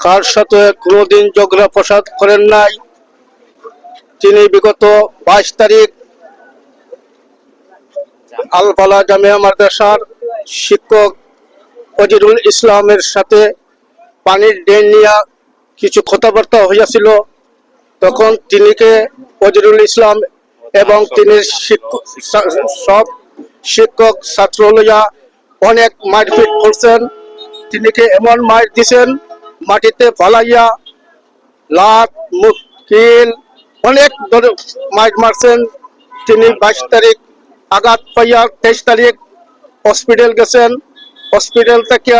কার সাথে কোনোদিন ঝগড়া প্রসাদ করেন নাই? তিনি বিগত বাইশ তারিখ আলফালা জামিয়া মাদ্রাসার শিক্ষক অজিরুল ইসলামের সাথে পানির ড্রেন নিয়ে কিছু কথাবার্তা হইয়াছিল। তখন তিনিকে অজিরুল ইসলাম এবং তিনি সব শিক্ষক ছাত্র লইয়া অনেক মারপিট করছেন। তিনিকে এমন মার দিছেন মাটিতে ফালাইয়া লাত মুখ, কিল, অনেক মার মারছেন। তিনি বাইশ তারিখ আঘাত পাইয়া তেইশ তারিখ হসপিটাল গেছেন। হসপিটাল থেকে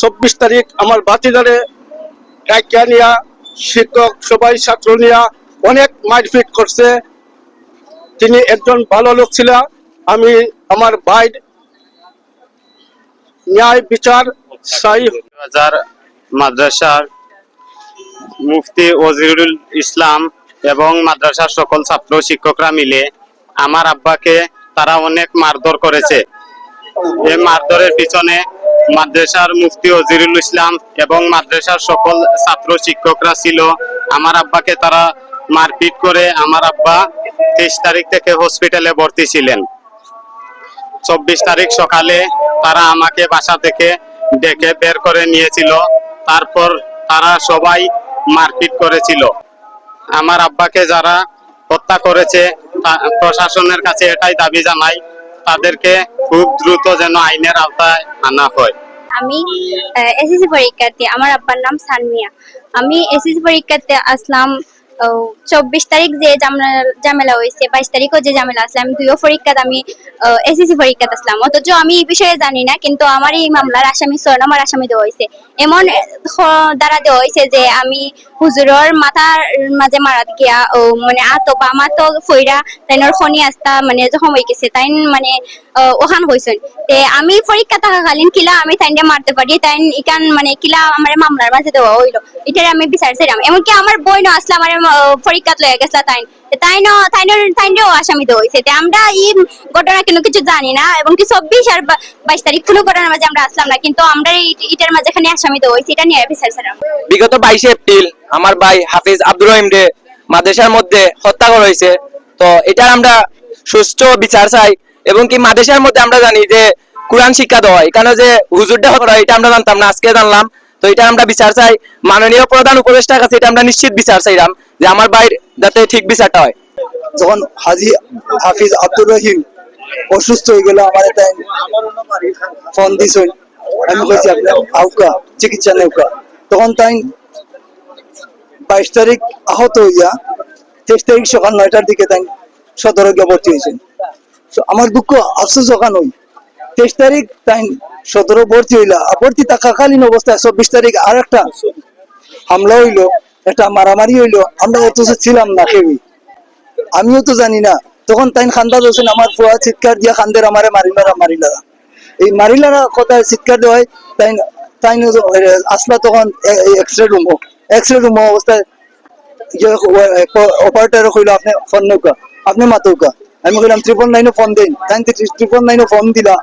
চব্বিশ তারিখ আমার বাতিদারে ডাকিয়া নিয়া, শিক্ষক, সবাই ছাত্র নিয়া অনেক মারপিট করছে। তিনি একজন ভালো লোক ছিল। আমি আমার ভাই ন্যায় বিচার চাই। বাজার মাদ্রাসার মুফতি ওজিরুল ইসলাম এবং মাদ্রাসার সকল ছাত্র শিক্ষকরা মিলে আমার আব্বাকে তারা অনেক মারধর করেছে। এই মারধরের পিছনে মাদ্রাসার মুফতি ওজিরুল ইসলাম এবং মাদ্রাসার সকল ছাত্র শিক্ষকরা ছিল। আমার আব্বাকে তারা মারপিট করে আমার আব্বা তেইশ তারিখ থেকে হসপিটালে ভর্তি ছিলেন। চব্বিশ তারিখ সকালে তারা আমাকে বাসা থেকে ডেকে বের করে নিয়েছিল। তারপর তারা সবাই মারপিট করেছিল। আমার আব্বাকে যারা হত্যা করেছে প্রশাসনের কাছে এটাই দাবি জানাই, তাদেরকে খুব দ্রুত যেন আইনের আওতায় আনা হয়। আমি এসএসসি পরীক্ষার্থী। আমার আব্বার নাম সানমিয়া। আমি এসএসসি পরীক্ষার্থী আসলাম চব্বিশ তারিখ যে ঝামেলা হয়েছে, বাইশ তারিখও যে ঝামেলা আসলাম দুইও পরীক্ষাতে আমি এসএসসি পরীক্ষাতে আসলাম। অথচ আমি এই বিষয়ে জানি না, কিন্তু আমার এই মামলার আসামি ছয় নম্বর আসামি দেওয়া হয়েছে। এমন দ্বারা দেওয়া হয়েছে যে আমি হুজুরের মাথার মাঝে মারা গিয়া ও মানে আতো বা আমার তো ফইরা তাইনর খনি আস্তা মানে যখন হয়ে গেছে তাই মানে ওখান হয়েছেন তে আমি পরীক্ষা থাকাকালীন কিলা আমি তাইনকে মারতে পারি তাই ইকান মানে কিলা আমার মামলার মাঝে দেওয়া হইল। এটার আমি বিচারছিলাম এমনকি আমার বই ন আসলে আমার পরীক্ষা লয়ে গেছিল তাই তাই ন তাইনের তাইনেও আসামি দেওয়া হয়েছে আমরা এই ঘটনা কিছু জানি না, এবং কি চব্বিশ আর বাইশ তারিখ কোনো ঘটনার মাঝে আমরা আসলাম না, কিন্তু আমরা এটার মাঝে এখানে এটা নিয়ে বিচারছিলাম বিগত বাইশে এপ্রিল আমার ভাই হাফিজ রহিম রে মধ্যে হত্যা করা হয়েছে। তো এটার আমরা সুষ্ঠু বিচার চাই, এবং কি মাদ্রাসার মধ্যে আমরা জানি যে কোরআন শিক্ষা দেওয়া এখানে যে হুজুরটা করা এটা আমরা জানতাম না, আজকে জানলাম। তো এটা আমরা বিচার চাই। মাননীয় প্রধান উপদেষ্টার কাছে এটা আমরা নিশ্চিত বিচার চাইলাম যে আমার ভাইয়ের যাতে ঠিক বিচারটা হয়। যখন হাজি হাফিজ আব্দুর রহিম অসুস্থ হয়ে গেল আমার ফোন দিছেন আমি কইছি, আপনি আউকা, চিকিৎসা নেউকা তখন তাই বাইশ তারিখ আহত হইয়া, তেইশ তারিখ সকাল নয়টার দিকে তাই সদর গিয়ে ভর্তি হয়েছেন। আমার দুঃখ, আফসোস ওখান হই তেইশ তারিখ তাই সদর ভর্তি হইলা। ভর্তি থাকাকালীন অবস্থায় চব্বিশ তারিখ আর একটা হামলা হইল। একটা মারামারি হইল আমরা অথচ ছিলাম না কেউই। আমিও তো জানি না। তখন তাই খান্দা হোসেন আমার ফুয়া চিৎকার দিয়া খান্দের আমারে মারিলারা মারিলারা। এই মারিলারা কথা চিৎকার দেওয়ায় তাই তাই আসলা তখন X ray room X ray room অবস্থায় অপারেটর কইলো, আপনি ফোন নৌকা, আপনি মাতৌকা। আমি কইলাম ত্রিপল নাইনে ফোন দেন। তাই ত্রিপল নাইনে ফোন দিলা।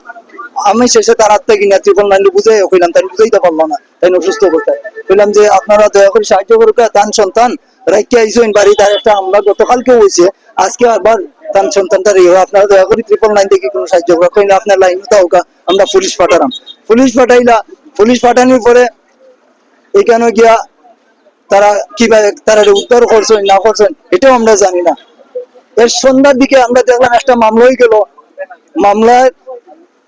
আমি শেষে তার আত্মা কিনা ট্রিপল নাইনে বুঝাই কইলাম, তাই বুঝাইতে পারল না, তাই অসুস্থ অবস্থায়। কইলাম যে, আপনারা দয়া করে সাহায্য করুক তান সন্তান রাইকে আইসেন বাড়ি তার একটা আমরা গতকালকে হয়েছে, আজকে আবার তার সন্তানটা রেও আপনারা দয়া করে ট্রিপল নাইন থেকে কোনো সাহায্য করা কইলে আপনার লাইন তাও আমরা পুলিশ পাঠালাম। পুলিশ পাঠাইলা, পুলিশ পাঠানোর পরে এখানে গিয়া তারা কীভাবে তারা উদ্ধার করছেন, না করছেন, এটাও আমরা জানি না। এর সন্ধ্যার দিকে আমরা দেখলাম একটা মামলা হয়ে গেল। মামলায়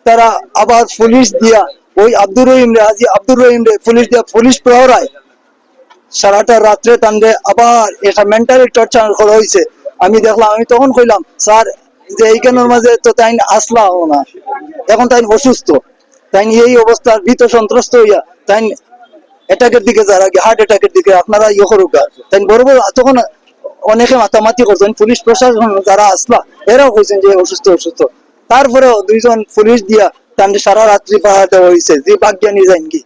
তারা আবার পুলিশ দিয়া ওই আব্দুর রহিম রে আজি আব্দুর রহিম রে, পুলিশ দিয়া পুলিশ প্রহরায় সারাটা রাত্রে তান্ডে আবার এটা মেন্টালি টর্চার করা হয়েছে আমি দেখলাম, আমি তখন কইলাম, স্যার, যে এইখানের মাঝে তো তাই আসলাম না। এখন তাই অসুস্থ। তাই এই অবস্থার ভীত সন্ত্রস্ত হইয়া তাই অ্যাটাকের দিকে যারা হার্ট অ্যাটাকের দিকে আপনারা ইয়ে করুক তাই বড় বড়, তখন অনেকে মাতামাতি করছেন পুলিশ প্রশাসন যারা আসলা, এরাও কইছেন যে অসুস্থ অসুস্থ। তারপরেও দুইজন পুলিশ দিয়া তান্ডে সারা রাত্রি দেওয়া হয়েছে যে যাইন কি।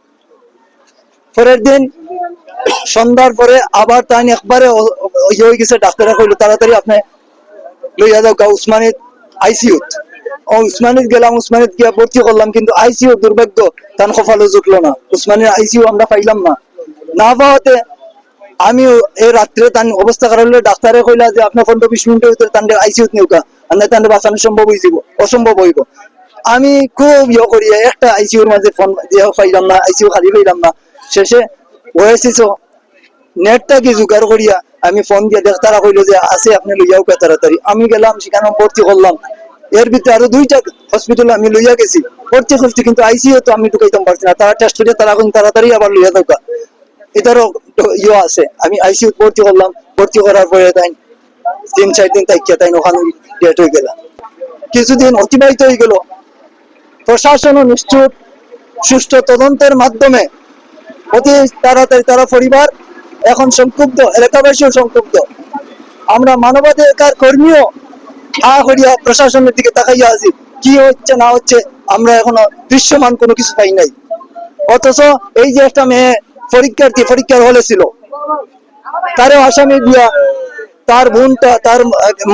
পরের দিন সন্ধ্যার পরে আবার তাই একবারে ইয়ে হয়ে গেছে, ডাক্তাররা কইলো, তাড়াতাড়ি আপনি লইয়া যাও গা, উসমানিত আইসিউত ও উসমানিত গেলাম, উসমানিত গিয়া ভর্তি করলাম, কিন্তু আইসিইউ দুর্ভাগ্য তান কপালে জুটলো না। উসমানের আইসিইউ আমরা পাইলাম না। না পাওয়াতে আমি এই রাত্রে তান অবস্থা খারাপ হলে ডাক্তারে কইলা যে, আপনার পনেরো বিশ মিনিটের ভিতরে তান্ডে আইসিউত নিউকা আর না তান্ডে বাঁচানো সম্ভব হয়েছিল অসম্ভব হইব। আমি খুব ইয়ে করি, একটা আইসিউর মাঝে ফোন দিয়ে পাইলাম না আইসিউ খালি পাইলাম না। শেষে ওয়েসিস নেটটা কি জোগাড় করিয়া আমি ফোন দিয়ে দেখ, তারা কইলো যে আছে, আপনি লইয়াও কে তাড়াতাড়ি। আমি গেলাম সেখানে ভর্তি করলাম। এর ভিতরে আরও দুইটা হসপিটাল আমি লইয়া গেছি। ভর্তি করছি, কিন্তু আইসিইউ তো আমি ঢুকাইতাম পারছি না। তারা টেস্ট করে তারা এখন তাড়াতাড়ি আবার লইয়া দৌকা এটারও ইয়ে আছে, আমি আইসিইউ ভর্তি করলাম। ভর্তি করার পরে তাই তিন, চার দিন তাই তাই ওখানে ডেট হয়ে গেলাম। কিছুদিন অতিবাহিত হয়ে গেল। প্রশাসনও নিশ্চুপ, সুষ্ঠু তদন্তের মাধ্যমে অতি তাড়াতাড়ি তারা পরিবার, এখন সংক্ষুব্ধ, এলাকাবাসীও সংক্ষুব্ধ। আমরা মানবাধিকার কর্মীও হা করিয়া প্রশাসনের দিকে তাকাইয়া আছি। কি হচ্ছে, না হচ্ছে, আমরা এখনও দৃশ্যমান কোনো কিছু পাই নাই। অথচ এই যে একটা মেয়ে পরীক্ষার্থী, পরীক্ষার হলে ছিল। তারও আসামি দিয়া তার বোনটা, তার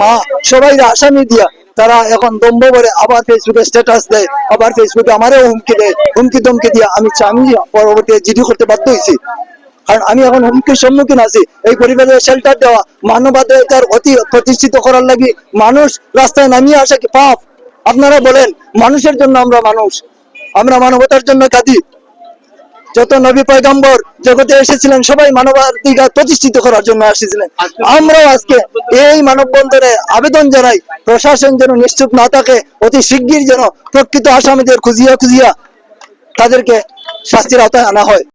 মা সবাই আসামি দিয়া তারা এখন দম্ভ করে আবার ফেসবুকে স্ট্যাটাস দেয়, আবার ফেসবুকে আমারও হুমকি দেয়। হুমকি দমকি দিয়ে আমি আমি পরবর্তী জিডি করতে বাধ্য হয়েছি কারণ আমি এখন হুমকির সম্মুখীন আছি। এই পরিবারের শেল্টার দেওয়া, মানবাধিকার অতি প্রতিষ্ঠিত করার লাগি মানুষ রাস্তায় নামিয়ে আসা কি? পাপ। আপনারা বলেন, মানুষের জন্য আমরা মানুষ। আমরা মানবতার জন্য কাঁদি। যত নবী পয়গম্বর জগতে এসেছিলেন, সবাই মানবাধিকার প্রতিষ্ঠিত করার জন্য এসেছিলেন আমরাও আজকে এই মানববন্ধনে আবেদন জানাই, প্রশাসন যেন নিশ্চুপ না থাকে, অতি শিগগির যেন প্রকৃত আসামিদের খুঁজিয়া খুঁজিয়া তাদেরকে শাস্তির আওতায় আনা হয়।